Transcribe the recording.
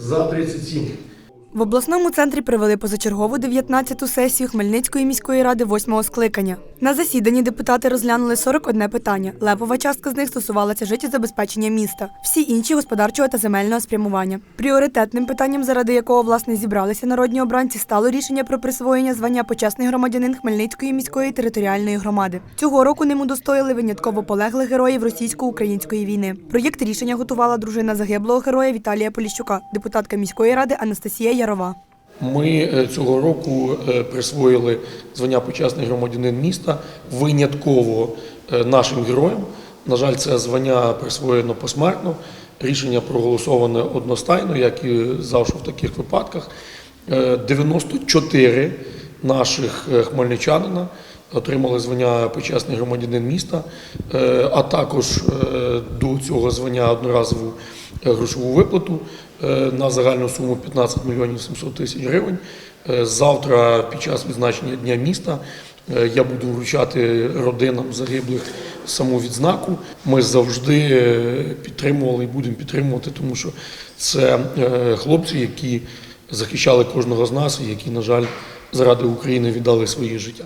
За 37. В обласному центрі провели позачергову 19-ту сесію Хмельницької міської ради 8-го скликання. На засіданні депутати розглянули 41 питання. Лепова частка з них стосувалася життєзабезпечення міста. Всі інші господарчого та земельного спрямування. Пріоритетним питанням, заради якого власне зібралися народні обранці, стало рішення про присвоєння звання почесний громадянин Хмельницької міської територіальної громади. Цього року ним удостоїли винятково полеглих героїв російсько-української війни. Проєкт рішення готувала дружина загиблого героя Віталія Поліщука, депутатка міської ради Анастасія Ярова. Ми е, цього року е, присвоїли звання почесний громадянин міста винятково е, нашим героям. На жаль, це звання присвоєно посмертно. Рішення проголосоване одностайно, як і завжди в таких випадках. Е, 94 наших хмельничанина отримали звання почесний громадянин міста, е, а також е, до цього звання одноразову е, грошову виплату на загальну суму 15 мільйонів 700 тисяч гривень. Завтра, під час відзначення Дня міста, я буду вручати родинам загиблих саму відзнаку. Ми завжди підтримували і будемо підтримувати, тому що це хлопці, які захищали кожного з нас і які, на жаль, заради України віддали своє життя.